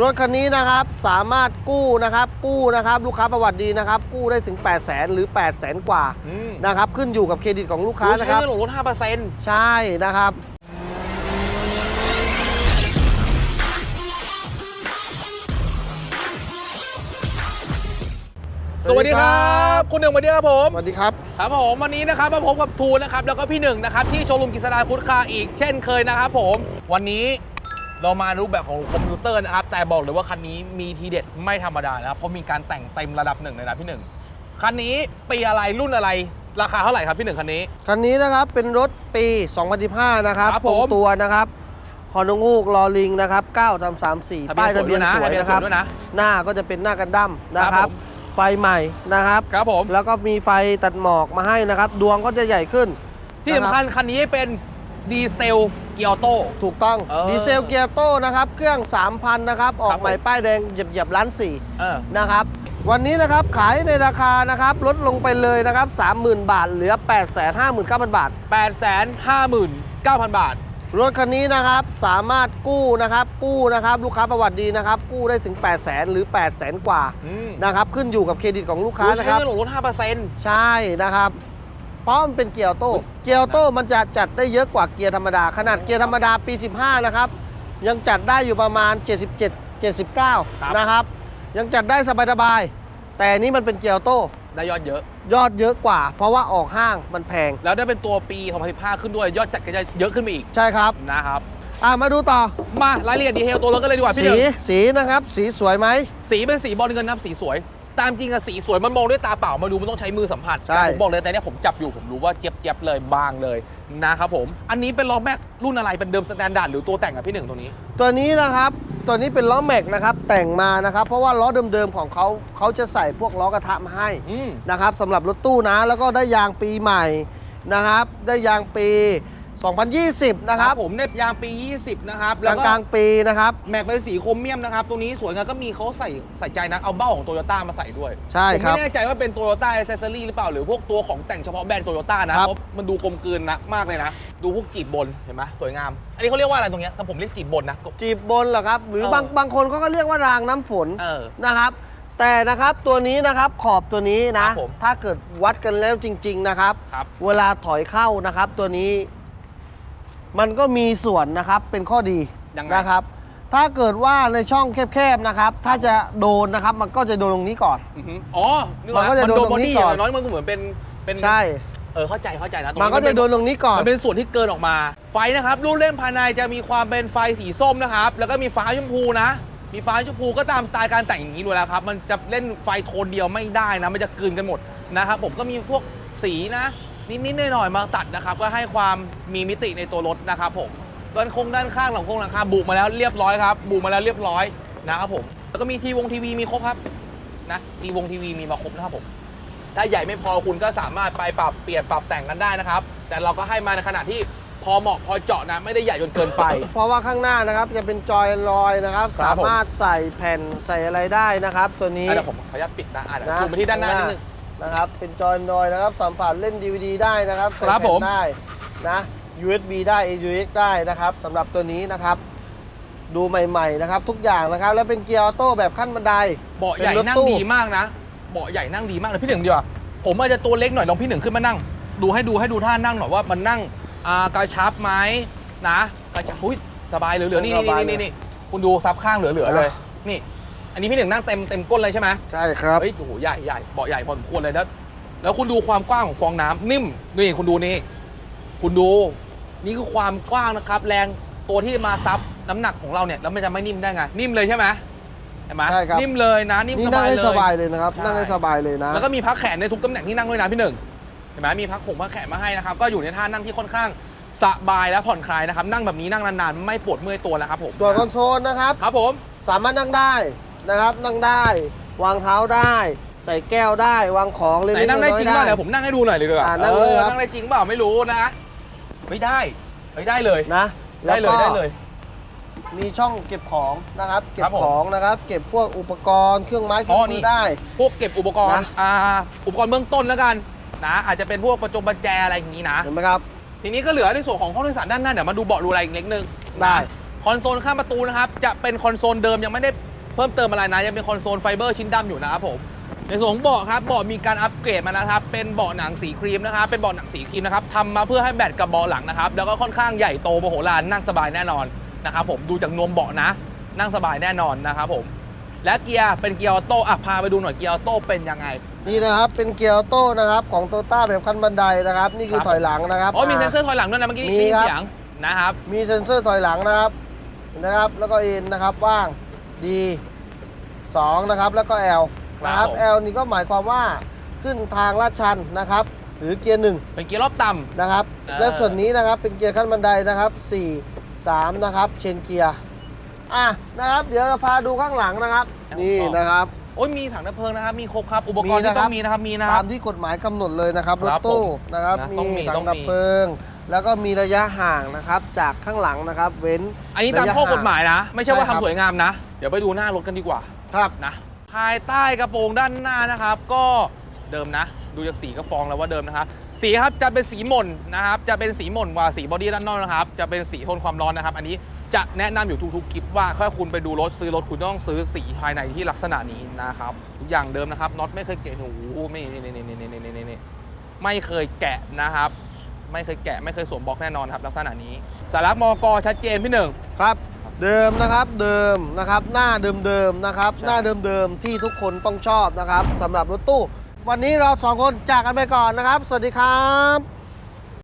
รถคันนี้นะครับสามารถกู้นะครับกู้นะครับลูกค้าประวัติดีนะครับ กู้ได้ถึง 8 0 0แสนหรือ 8 0 0แสนกว่าอืมนะครับขึ้นอยู่กับเครดิตของลูกค้ารู้นะใช้ครับ เงินหลงรถห้าเปอร์เซ็นต์ใช่นะครับสวัสดีครับคุณหนึ่งสวัสดีครับผม สวัสดีครับ ครับผมวันนี้นะครับมาพบกับทูนนะครับแล้วก็พี่หนึ่งนะครับที่โชว์รูมกิษดาคุดคาอีกเช่นเคยนะครับผม วันนี้ เรามารูปแบบของคอมพิวเตอร์นะครับ แต่บอกเลยว่าคันนี้มีทีเด็ดไม่ธรรมดานะครับ เพราะมีการแต่งเต็มระดับหนึ่งเลยนะพี่หนึ่งคันนี้ปีอะไรรุ่นอะไรราคาเท่าไหร่ครับพี่หนึ่งคันนี้ คันนี้นะครับเป็นรถปี 2015 นะครับครับตรงผม ตัวนะครับฮอนงูกลอลิงนะครับ9334ทะเบียนป้ายทะเบียนสสววยยด้วยนะนะครับทะเบียนสวยด้วยนะ หน้าก็จะเป็นหน้ากันดั้มนะคครัรับบ ผม ไฟใหม่นะครับ ครับผม แล้วก็มีไฟตัดหมอกมาให้นะครับ ดวงก็จะใหญ่ขึ้นที่สำคัญนะรับคันนี้เป็น ดีเซลเกียร์โต้ ถูกต้องเออดีเซลเกียร์โต้นะครับ เครื่อง 3,000 นะครับ ออครักบใหม่ผม ป้ายแดงเหยียบเหยียบล้านสี่เออ นะครับ วันนี้นะครับขายในราคานะครับลดลงไปเลยนะครับ 30,000 บาท เหลือ 859,000 บาทแปดแสนห้าหมื่นเก้าพันบาท รถคันนี้นะครับสามารถกู้นะครับกู้นะครับลูกค้าประวัติดีนะครับ กู้ได้ถึง 8 0 0แสนหรือ 8 0 0แสนกว่าอืม นะครับขึ้นอยู่กับเครดิตของลูกค้ารู้นะใช้ครับ เงินหลงรถห้าเปอร์เซ็นต์ใช่นะครับ เพราะมันเป็นเกียร์ออโต้อุ๊ยเกียร์ออโต้มันจะจัดได้เยอะกว่าเกียร์ธรรมดา ขนาดเกียร์ธรรมดาปี 15 นะครับ ยังจัดได้อยู่ประมาณ 77 79 นะครับ ยังจัดได้สบายๆ แต่อันนี้มันเป็นเกียร์ออโต้ ได้ยอดเยอะ ยอดเยอะกว่า เพราะว่าออกห้างมันแพง แล้วได้เป็นตัวปี2015ขึ้นด้วย ยอดจัดก็จะเยอะขึ้นไปอีก ใช่ครับ นะครับอะมาดูต่อ มารายละเอียดดีเทลตัวรถกันเลยดีกว่าพี่สี เดิมสีนะครับ สีสวยไหม สีเป็นสีบอลเงินนะครับสีสวย ตามจริงอะสีสวยมันมองด้วยตาเปล่ามาดูมันต้องใช้มือสัมผัสใช่ แต่ผมบอกเลยแต่เนี้ยผมจับอยู่ผมรู้ว่าเจี๊ยบเจี๊ยบเลยบางเลยนะครับผม อันนี้เป็นล้อแม็กรุ่นอะไรเป็นเดิมสแตนดาร์ดหรือตัวแต่งอะพี่หนึ่งตัวนี้ ตัวนี้นะครับ ตัวนี้เป็นล้อแม็กนะครับ แต่งมานะครับ เพราะว่าล้อเดิมๆของเขาเขาจะใส่พวกล้อกระทะมาให้อืม นะครับสำหรับรถตู้นะ แล้วก็ได้ยางปีใหม่นะครับ ได้ยางปี 2020 นะครับผมเน็บยางปี 20 นะครับกแล้วก็ลางๆปีนะครับ แม็กเป็นสีโครเมียมนะครับ ตัวนี้สวยงามก็มีเขาใส่ใส่ใจนะ เอาเบ้าของโตโยต้ามาใส่ด้วยใช่ผมครับไม่แน่ใจว่าเป็นโตโยต้า a อ c เซอรี่หรือเปล่า หรือพวกตัวของแต่งเฉพาะแบรนด์โตโยต้านะครับ เพราะมันดูกลมกลืนนะมากเลยนะ ดูพวกจีบบนเห็นไหมสวยงาม อันนี้เขาเรียกว่าอะไรตรงเนี้ยถ้าผมเรียกจีบบนนะ จีบบนเหรอครับ หรือเออ บางบางคนเขาก็เรียกว่ารางน้ำฝนเออ นะครับ แต่นะครับตัวนี้นะครับขอบตัวนี้นะ ครับผม ถ้าเกิดวัดกันแล้วจริง ๆนะครับ ครับ เวลาถอยเข้านะครับตัวนี้ มันก็มีส่วนนะครับเป็นข้อดียังไง นะครับ ถ้าเกิดว่าในช่องแคบๆนะครับ ถ้าจะโดนนะครับมันก็จะโดนตรงนี้ก่อน อือหืออ๋อมันก็จะโดนตรงนี้บอดี้ก่อนอย่างน้อยมันก็เหมือนเป็นเป็นใช่ เออเข้าใจเข้าใจนะตรงมันก็จะโดนตรงนี้ก่อน มันเป็นส่วนที่เกินออกมา ไฟนะครับรูปเล่มภายในจะมีความเป็นไฟสีส้มนะครับ แล้วก็มีฟ้าชมพูนะ มีฟ้าชมพูก็ตามสไตล์การแต่งอย่างนี้ด้วยแล้วครับ มันจะเล่นไฟโทนเดียวไม่ได้นะ มันจะกลืนกันหมดนะครับ ผมก็มีพวกสีนะ นิดๆหน่อยๆมาตัดนะครับก็ให้ความมีมิติในตัวรถนะครับผมด้านโครงด้านข้างหลังโครงหลังคาบุมาแล้วเรียบร้อยครับบุมาแล้วเรียบร้อยนะครับผมแล้วก็มีทีวงทีวีมีครบครับนะทีวงทีวีมีมาครบนะครับผมถ้าใหญ่ไม่พอคุณก็สามารถไปปรับเปลี่ยนปรับแต่งกันได้นะครับ แต่เราก็ให้มาในขณะที่พอเหมาะพอเจาะนะไม่ได้ใหญ่จนเกินไป เพราะว่าข้างหน้านะครับจะเป็นจอยลอยนะครับ ครัสาบผมมารถใส่แผ่นใส่อะไรได้นะครับ ตัวนี้ อะเดี๋ยวผมขออนุญาตปิดนะอะเดี๋ยวนะ ซูมไปที่ด้านหน้านิดนึง นะครับ เป็นจอยลอยนะครับสัมผัสเล่น DVD ได้นะครับใส่ครับแผ่ผนมได้นะ USB ได้ AUX ได้นะครับสำหรับตัวนี้นะครับ ดูใหม่ๆนะครับ ทุกอย่างนะครับ แล้วเป็นเกียร์ออโต้แบบขั้นบันได เบาะใหญ่เป็นรถนั่งตู้ ดีมากนะ เบาะใหญ่นั่งดีมากเลยพี่หนึ่งดีกว่าผมอาจจะตัวเล็กหน่อยลองพี่หนึ่งขึ้นมานั่ง ดูให้ดูให้ดูท่านั่งหน่อยว่ามันนั่งอ่ากระชับไหมนะกระชับอุ้ยสบายเหลือๆนี่นี่นี่นี่คุณดูซับข้างเหลือๆเลย นี่ อันนี้พี่หนึ่งนั่งเต็มเต็มก้นเลยใช่ไหมใช่ครับ เฮ้ยโอ้โหใหญ่ใหญ่เบาะใหญ่พอสมควรเลยแล้วแล้วคุณดูความกว้างของฟองน้ำนิ่มนี่คุณดูนี่คุณดูนี่คือความกว้างนะครับ แรงตัวที่มาซับน้ำหนักของเราเนี่ยแล้วมันจะไม่นิ่มได้ไง นิ่มเลยใช่ไหมเห็นไหมใช่ครับ นิ่มเลยนะนิ่มนี่สนั่บางยให้เลย สบายเลยนะครับ ใช่ นั่งให้สบายเลยนะ แล้วก็มีพักแขนในทุกตำแหน่งที่นั่งด้วยนะพี่หนึ่งเห็นไหมมีพักผงพักแขนมาให้นะครับ ก็อยู่ในท่านั่งที่ค่อนข้างสบายและผ่อนคลายนะครับ นั่งแบบนี้นั่งนานๆ ไม่ปวดเมื่อยตัวนะครับผมตัวคอนโซลนะครับ ครับผม สามารถนั่งได้ นะครับนั่งได้ วางเท้าได้ ใส่แก้วได้วางของเล็กไหนๆนั่งได้น้อยจริงๆเปล่าได้เดี๋ยวผมนั่งให้ดูหน่อยเลยดีกว่าอ่านั่งเลยครับนั่งได้จริงเปล่าไม่รู้นะไม่ได้ไม่ได้เลยนะได้เลยแวก็ได้เลย มีช่องเก็บของนะครับ เก็ครับบผมของนะครับ เก็บพวกอุปกรณ์เครื่องไม้เคอ๋รื่อองนี่ มือได้ พวกเก็บอุปกรณ์นะ อ่าอุปกรณ์เบื้องต้นแล้วกันนะอาจจะเป็นพวกประจงประแจอะไรอย่างนี้นะ เห็นไหมครับ ทีนี้ก็เหลือในส่วนของห้องโดยสารด้านหน้าเดี๋ยวมาดูเบาะดูอะไรอีกเล็กนึงได้ คอนโซลข้างประตูนะครับ จะเป็นคอนโซลเดิมยังไม่ได้ เพิ่มเติมอะไรนะยังเป็นคอนโซลไฟเบอร์ชิ้นดำอยู่นะครับผมในส่วนของเบาะครับเบาะมีการอัปเกรดมานะครับเป็นเบาะหนังสีครีมนะครับเป็นเบาะหนังสีครีมนะครับทำมาเพื่อให้แบตกับเบาะหลังนะครับแล้วก็ค่อนข้างใหญ่โตมโหฬารนั่งสบายแน่นอนนะครับผมดูจากนวมเบาะนะ นั่งสบายแน่นอนนะครับผมและเกียร์เป็นเกียร์ออโต้อะพาไปดูหน่อยเกียร์ออโต้เป็นยังไงนี่นะครับเป็นเกียร์ออโต้นะครับของโตต้าแบบขั้นบันไดนะครับ นี่คือครับถอยหลังนะครับอ๋อมีเซ็นเซออ่ร์ถอยหลังด้วยนะเมื่อกี้มีมีครับเสียงนะครับ มีเซ็นเซอร์ถอยหลังนะครับนะครับ แล้วก็เอ็นนะครับว่าง ดี2นะครับแล้วก็ L นะครับ L นี่ก็หมายความว่าขึ้นทางลาดชันนะครับ หรือเกียร์หนึ่งเป็นเกียร์รอบต่ำ นะครับอ่าและส่วนนี้นะครับเป็นเกียร์ขั้นบันไดนะครับ 4 3 นะครับ เชนเกียร์อะนะครับ เดี๋ยวเราพาดูข้างหลังนะครับ นี่นะครับ โอ้ยมีถังดับเพลิงนะครับ มีครบครับ อุปกรณ์มีที่นะคต้รัอบ งมีนะครับ มีนะคตารับ มที่กฎหมายกำหนดเลยนะครับครรัถบตู้ผมนะครับนะมีต้องมีถัต้องงดับมี เพลิง แล้วก็มีระยะห่างนะครับจากข้างหลังนะครับ เว้นอันนี้ตามระยะข้อกฎหมายนะ ไม่ใช่ว่าใช่ครับทำสวยงามนะ เดี๋ยวไปดูหน้ารถกันดีกว่าครับ นะภายใต้กระโปรงด้านหน้านะครับ ก็เดิมนะ ดูจากสีก็ฟองแล้วว่าเดิมนะครับ สีครับจะเป็นสีหม่นนะครับ จะเป็นสีหม่นกว่าสีบอดี้ด้านนอกนะครับ จะเป็นสีทนความร้อนนะครับ อันนี้ จะแนะนำอยู่ทุกๆคลิปว่าถ้าคุณไปดูรถซื้อรถคุณต้องซื้อสีภายในที่ลักษณะนี้นะครับทุกอย่างเดิมนะครับน็อตไม่เคยแกะโอ้โหไม่นี่นี่นี่นี่นี่นี่นี่ไม่เคยแกะนะครับ ไม่เคยแกะไม่เคยสวมบล็อกแน่นอนครับ ลักษณะนี้สารักมอกชัดเจนพี่หนึ่งครับ เดิมนะครับเดิมนะครับ หน้าเดิมๆนะครับ หน้าเดิมๆที่ทุกคนต้องชอบนะครับสำหรับรถตู้ วันนี้เราสองคนจากกันไปก่อนนะครับ สวัสดีครับ